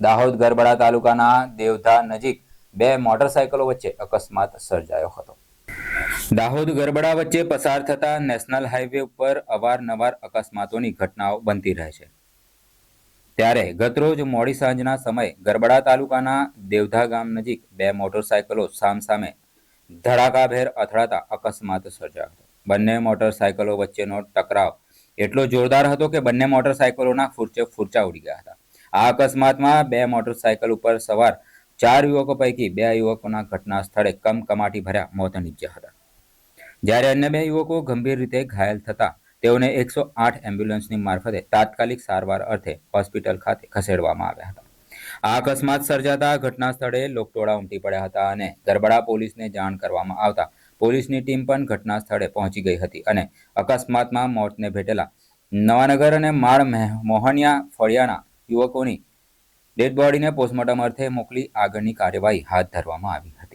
દાહોદ ગરબડા તાલુકાના દેવધા નજીક બે મોટરસાયકલો વચ્ચે અકસ્માત સર્જાયો હતો. દાહોદ ગરબડા વચ્ચે પસાર થતા નેશનલ હાઈવે ઉપર અવારનવાર અકસ્માતોની ઘટનાઓ બનતી રહે છે. ત્યારે ગતરોજ મોડી સાંજના સમયે ગરબડા તાલુકાના દેવધા ગામ નજીક બે મોટરસાયકલો સામસામે ધડાકાભેર અથડાતા અકસ્માત સર્જાયો હતો. બંને મોટરસાયકલો વચ્ચેનો ટકરાવ એટલો જોરદાર હતો કે બંને મોટરસાયકલોના ફૂરચે ફૂરચા ઉડી ગયા હતા. આ અકસ્માતમાં બે મોટરસાયકલ ઉપર સવાર ચાર યુવકો પૈકી બે યુવકોના ઘટના સ્થળે કમકમાટી ભર્યા મોત નીપજ્યા હતા. જ્યારે અન્ય બે યુવકો ગંભીર રીતે ઘાયલ થતા, તેઓને એકસો આઠ એમ્બ્યુલન્સની મારફતે તાત્કાલિક સારવાર અર્થે હોસ્પિટલ ખાતે ખસેડવામાં આવ્યા હતા. આ અકસ્માત સર્જાતા ઘટના સ્થળે લોકટોળા ઉમટી પડ્યા હતા અને ગરબડા પોલીસને જાણ કરવામાં આવતા પોલીસની ટીમ પણ ઘટના સ્થળે પહોંચી ગઈ હતી અને અકસ્માતમાં મોતને ભેટેલા નવાનગર અને માળ મહે- મોહનિયા, ફળિયાના યુવકોની ડેડ બોડીને પોસ્ટમોર્ટમ અર્થે મોકલી આગળની કાર્યવાહી હાથ ધરવામાં આવી હતી